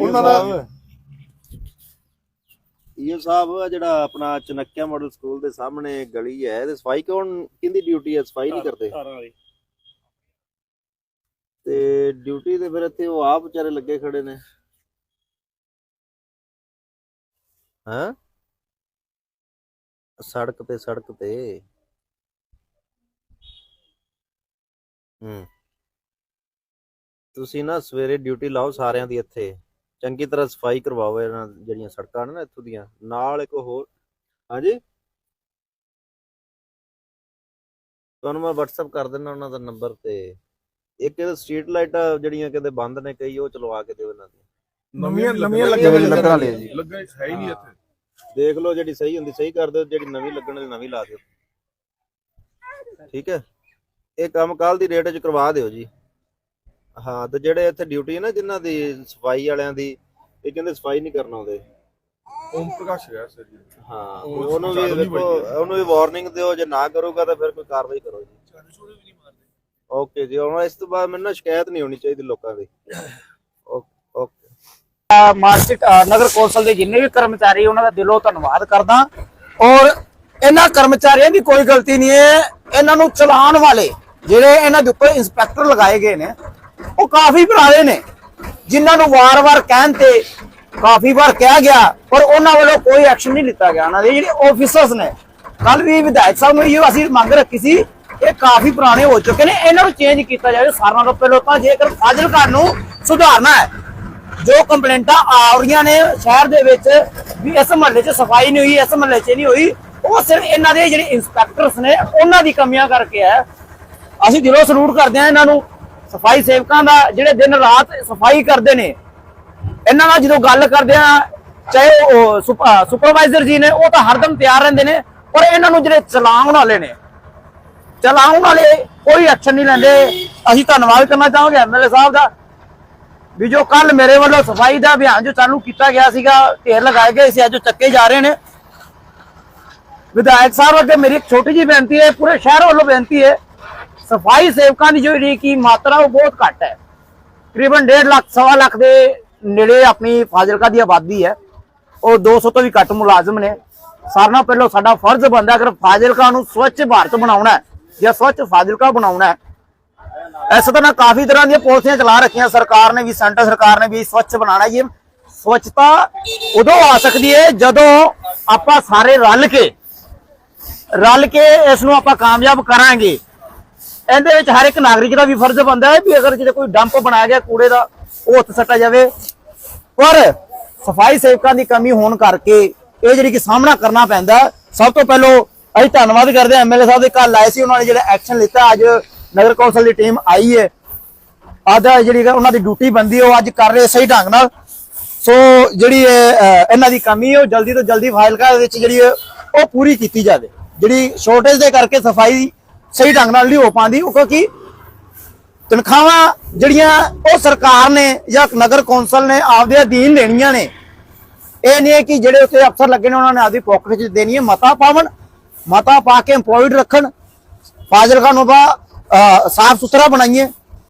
ਉਹਨਾਂ ਦਾ ਇਹ ਸਾਹਿਬ ਆ ਜਿਹੜਾ ਆਪਣਾ ਚਨੱਕਿਆ ਮਾਡਲ ਸਕੂਲ ਦੇ ਸਾਹਮਣੇ ਗਲੀ ਹੈ ਇਹਦੇ ਸਫ਼ਾਈ ਕੌਣ ਕਿੰਦੀ ਡਿਊਟੀ ਹੈ? ਸਫ਼ਾਈ ਨਹੀਂ ਕਰਦੇ? ਤੇ ਡਿਊਟੀ ਤੇ ਫਿਰ ਇੱਥੇ ਉਹ ਆਪ ਵਿਚਾਰੇ ਲੱਗੇ ਖੜੇ ਨੇ। ਹਾਂ? ਸੜਕ ਤੇ ਸੜਕ ਤੇ। ਹੂੰ। ਤੁਸੀਂ ਨਾ ਸਵੇਰੇ ਡਿਊਟੀ ਲਾਓ ਸਾਰਿਆਂ ਦੀ ਇੱਥੇ। ਚੰਗੀ ਤਰ੍ਹਾਂ ਸਫ਼ਾਈ ਕਰਵਾਓ ਇਹਨਾਂ ਜਿਹੜੀਆਂ ਸੜਕਾਂ ਨੇ ਨਾ ਇੱਥੋਂ ਦੀਆਂ। ਨਾਲ ਇੱਕ ਹੋਰ। ਹਾਂਜੀ? ਤੁਹਾਨੂੰ ਮੈਂ WhatsApp ਕਰ ਦਿੰਦਾ ਉਹਨਾਂ ਦਾ ਨੰਬਰ ਤੇ। ਇੱਕ ਇਹ ਸਟਰੀਟ ਲਾਈਟਾਂ ਜਿਹੜੀਆਂ ਕਿਤੇ ਬੰਦ ਨੇ ਕਈ ਉਹ ਚਲਵਾ ਕੇ ਦਿਓ ਇਹਨਾਂ ਦੀ ਨਵੀਆਂ ਨਵੀਆਂ ਲੱਗੀਆਂ ਹੋਈਆਂ ਲੱਗਾ। ਲਿਆ ਜੀ। ਲੱਗਾ ਹੈ ਹੀ ਨਹੀਂ ਇੱਥੇ। ਦੇਖ ਲਓ ਜਿਹੜੀ ਸਹੀ ਹੁੰਦੀ ਸਹੀ ਕਰ ਦਿਓ। ਜਿਹੜੀ ਨਵੀਂ ਲੱਗਣ ਵਾਲੀ ਨਵੀਂ ਲਾ ਦਿਓ। ਠੀਕ ਹੈ? ਇਹ ਕੰਮ ਕੱਲ ਦੀ ਰੇਟ 'ਚ ਕਰਵਾ ਦਿਓ ਜੀ। ਹਾਂ ਤੇ ਜਿਹੜੇ ਇੱਥੇ ਡਿਊਟੀ ਹੈ ਨਾ ਜਿਨ੍ਹਾਂ ਦੀ ਸਫ਼ਾਈ ਵਾਲਿਆਂ ਦੀ ਇਹ ਕਹਿੰਦੇ ਸਫ਼ਾਈ ਨਹੀਂ ਕਰਨ ਆਉਂਦੇ। ਓਮ ਪ੍ਰਕਾਸ਼ ਹੈ ਸਰ ਜੀ। ਹਾਂ ਉਹ ਉਹਨੂੰ ਵੀ ਦੇਖੋ। ਉਹਨੂੰ ਵੀ ਵਾਰਨਿੰਗ ਦਿਓ ਜੇ ਨਾ ਕਰੂਗਾ ਤਾਂ ਫਿਰ ਕੋਈ ਕਾਰਵਾਈ ਕਰੋ ਜੀ। ਓਕੇ ਜੀ ਹੁਣ ਇਸ ਤੋਂ ਬਾਅਦ ਮੈਨੂੰ ਨਾ ਸ਼ਿਕਾਇਤ ਨਹੀਂ ਹੋਣੀ ਚਾਹੀਦੀ ਲੋਕਾਂ ਦੀ। Okay okay. ਮਾਰਕੀਟ ਨਗਰ ਕੌਂਸਲ ਦੇ ਜਿੰਨੇ ਵੀ ਕਰਮਚਾਰੀ ਉਹਨਾਂ ਦਾ ਦਿਲੋਂ ਧੰਨਵਾਦ ਕਰਦਾ। ਔਰ ਇਹਨਾਂ ਕਰਮਚਾਰੀਆਂ ਦੀ ਕੋਈ ਗਲਤੀ ਨਹੀਂ ਹੈ। ਇਹਨਾਂ ਨੂੰ ਚਲਾਉਣ ਵਾਲੇ ਜਿਹੜੇ ਇਹਨਾਂ ਦੇ ਉੱਪਰ ਇੰਸਪੈਕਟਰ ਲਗਾਏ ਗਏ ਨੇ ਉਹ ਕਾਫੀ ਪੁਰਾਣੇ ਨੇ। ਜਿਨ੍ਹਾਂ ਨੂੰ ਵਾਰ-ਵਾਰ ਕਹਿਣ ਤੇ ਕਾਫੀ ਵਾਰ ਕਿਹਾ ਗਿਆ, ਪਰ ਉਹਨਾਂ ਵੱਲੋਂ ਕੋਈ ਐਕਸ਼ਨ ਨਹੀਂ ਲਿੱਤਾ ਗਿਆ। ਉਹਨਾਂ ਦੇ ਜਿਹੜੇ ਆਫੀਸਰਸ ਨੇ ਕੱਲ ਵੀ ਵਿਧਾਇਕ ਸਾਹਿਬ ਨੂੰ ਇਹ ਅਸੀਂ ਮੰਗ ਰੱਖੀ ਸੀ, ਇਹ ਕਾਫੀ ਪੁਰਾਣੇ ਹੋ ਚੁੱਕੇ ਨੇ। ਇਹਨਾਂ ਨੂੰ ਚੇਂਜ ਕੀਤਾ ਜਾਵੇ। ਸਾਰਿਆਂ ਤੋਂ ਪਹਿਲਾਂ ਤਾਂ ਜੇਕਰ ਫਾਜ਼ਿਲਕਾ ਨੂੰ ਸੁਧਾਰਨਾ ਹੈ, ਜੋ ਕੰਪਲੇਂਟਾਂ ਆ ਰਹੀਆਂ ਨੇ ਸ਼ਹਿਰ ਦੇ ਵਿੱਚ, ਵੀ ਇਸ ਮਹੱਲੇ 'ਚ ਸਫ਼ਾਈ ਨਹੀਂ ਹੋਈ, ਇਸ ਮਹੱਲੇ 'ਚ ਨਹੀਂ ਹੋਈ, ਉਹ ਸਿਰਫ ਇਹਨਾਂ ਦੇ ਜਿਹੜੇ ਇੰਸਪੈਕਟਰਸ ਨੇ, ਉਹਨਾਂ ਦੀ ਕਮੀਆਂ ਕਰਕੇ ਹੈ। ਅਸੀਂ ਦਿਲੋਂ ਸਲੂਟ ਕਰਦੇ ਹਾਂ ਇਹਨਾਂ ਨੂੰ। ਸਫ਼ਾਈ ਸੇਵਕਾਂ ਦਾ ਜਿਹੜੇ ਦਿਨ ਰਾਤ ਸਫ਼ਾਈ ਕਰਦੇ ਨੇ, ਇਹਨਾਂ ਨਾਲ ਜਦੋਂ ਗੱਲ ਕਰਦੇ ਆ, ਚਾਹੇ ਉਹ ਸੁਪਰਵਾਈਜ਼ਰ ਜੀ ਨੇ, ਉਹ ਤਾਂ ਹਰਦਮ ਤਿਆਰ ਰਹਿੰਦੇ ਨੇ, ਪਰ ਇਹਨਾਂ ਨੂੰ ਜਿਹੜੇ ਚਲਾਉਣ ਵਾਲੇ ਨੇ, ਚਲਾਉਣ ਵਾਲੇ ਕੋਈ ਐਕਸ਼ਨ ਨਹੀਂ ਲੈਂਦੇ। ਅਸੀਂ ਧੰਨਵਾਦ ਕਰਨਾ ਚਾਹਾਂਗੇ ਐਮਐਲਏ ਸਾਹਿਬ ਦਾ, ਵੀ ਜੋ ਕੱਲ ਮੇਰੇ ਵੱਲੋਂ ਸਫ਼ਾਈ ਦਾ ਅਭਿਆਨ ਜੋ ਚਾਲੂ ਕੀਤਾ ਗਿਆ ਸੀਗਾ, ਢੇਰ ਲਗਾਏ ਗਏ ਸੀ, ਅੱਜ ਚੱਕੇ ਜਾ ਰਹੇ ਨੇ। ਵਿਧਾਇਕ ਸਾਹਿਬ ਅੱਗੇ ਮੇਰੀ ਇੱਕ ਛੋਟੀ ਜਿਹੀ ਬੇਨਤੀ ਹੈ, ਪੂਰੇ ਸ਼ਹਿਰ ਵੱਲੋਂ ਬੇਨਤੀ ਹੈ ਸਫ਼ਾਈ ਸੇਵਕਾਂ ਦੀ ਜਿਹੜੀ ਕੀ ਮਾਤਰਾ ਉਹ ਬਹੁਤ ਘੱਟ ਹੈ। ਤਕਰੀਬਨ 1.5 ਲੱਖ, ਸਵਾ ਲੱਖ ਦੇ ਨੇੜੇ ਆਪਣੀ ਫਾਜ਼ਿਲਕਾ ਦੀ ਆਬਾਦੀ ਹੈ। ਉਹ 200 ਤੋਂ ਵੀ ਘੱਟ ਮੁਲਾਜ਼ਮ ਨੇ। ਸਾਰਿਆਂ ਨਾਲੋਂ ਪਹਿਲਾਂ ਸਾਡਾ ਫਰਜ਼ ਬਣਦਾ ਅਗਰ ਫਾਜ਼ਿਲਕਾ ਨੂੰ ਸਵੱਛ ਭਾਰਤ ਬਣਾਉਣਾ ਹੈ ਜਾਂ ਸਵੱਛ ਫਾਜ਼ਿਲਕਾ ਬਣਾਉਣਾ ਹੈ ਐਸੇ ਤਰ੍ਹਾਂ ਕਾਫੀ ਤਰ੍ਹਾਂ ਦੀਆਂ ਪਾਲਿਸੀਆਂ ਚਲਾ ਰੱਖੀਆਂ। ਸਰਕਾਰ ਨੇ ਵੀ, ਸੈਂਟਰ ਸਰਕਾਰ ਨੇ ਵੀ ਸਵੱਛ ਬਣਾਉਣਾ ਜੀ ਸਵੱਛਤਾ ਉਦੋਂ ਆ ਸਕਦੀ ਹੈ ਜਦੋਂ ਆਪਾਂ ਸਾਰੇ ਰਲ ਕੇ ਰਲ ਕੇ ਇਸ ਨੂੰ ਆਪਾਂ ਕਾਮਯਾਬ ਕਰਾਂਗੇ। ਇਹਦੇ ਵਿੱਚ ਹਰ ਇੱਕ ਨਾਗਰਿਕ ਦਾ ਵੀ ਫਰਜ਼ ਬਣਦਾ ਹੈ ਵੀ ਅਗਰ ਕਿਤੇ ਕੋਈ ਡੰਪ ਬਣਾਇਆ ਗਿਆ ਕੂੜੇ ਦਾ ਉਹ ਉੱਥੇ ਸੱਟਾ ਜਾਵੇ। ਪਰ ਸਫ਼ਾਈ ਸੇਵਕਾਂ ਦੀ ਕਮੀ ਹੋਣ ਕਰਕੇ ਇਹ ਜਿਹੜੀ ਕਿ ਸਾਹਮਣਾ ਕਰਨਾ ਪੈਂਦਾ ਸਭ ਤੋਂ ਪਹਿਲਾਂ ਅਸੀਂ ਧੰਨਵਾਦ ਕਰਦੇ ਹਾਂ ਐਮਐਲਏ ਸਾਹਿਬ ਦੇ ਕੱਲ ਆਏ ਸੀ ਉਹਨਾਂ ਨੇ ਜਿਹੜਾ ਐਕਸ਼ਨ ਲਿੱਤਾ। ਅੱਜ ਨਗਰ ਕੌਂਸਲ ਦੀ ਟੀਮ ਆਈ ਹੈ। ਅੱਜ ਜਿਹੜੀ ਉਹਨਾਂ ਦੀ ਡਿਊਟੀ ਬੰਦੀ ਉਹ ਅੱਜ ਕਰ ਰਹੇ ਸਹੀ ਢੰਗ ਨਾਲ। ਸੋ ਜਿਹੜੀ ਇਹਨਾਂ ਦੀ ਕਮੀ ਉਹ ਜਲਦੀ ਤੋਂ ਜਲਦੀ ਫਾਈਲਕਾ ਦੇ ਵਿੱਚ ਜਿਹੜੀ ਹੈ, ਉਹ ਪੂਰੀ ਕੀਤੀ ਜਾਵੇ। ਜਿਹੜੀ ਸ਼ੋਰਟੇਜ ਦੇ ਕਰਕੇ ਸਫ਼ਾਈ ਸਹੀ ਢੰਗ ਨਾਲ ਨਹੀਂ ਹੋ ਪਾਉਂਦੀ, ਉਹ ਕਿਉਂਕਿ ਤਨਖਾਹਾਂ ਜਿਹੜੀਆਂ ਉਹ ਸਰਕਾਰ ਨੇ ਜਾਂ ਨਗਰ ਕੌਂਸਲ ਨੇ ਆਪਦੇ ਅਧੀਨ ਦੇਣੀਆਂ ਨੇ। ਇਹ ਨਹੀਂ ਕਿ ਜਿਹੜੇ ਉੱਥੇ ਅਫਸਰ ਲੱਗੇ ਨੇ, ਉਹਨਾਂ ਨੇ ਆਪਦੀ ਪਾਕਟ 'ਚ ਦੇਣੀ ਹੈ, ਮਤਾ ਪਾਵਣ, ਮਤਾ ਪਾ ਕੇ ਇੰਪਲੋਇਡ ਰੱਖਣ, ਫਾਜ਼ਿਲਕਾ ਨੂੰ ਬਾ ਸਾਫ਼ ਸੁਥਰਾ ਬਣਾਈਏ।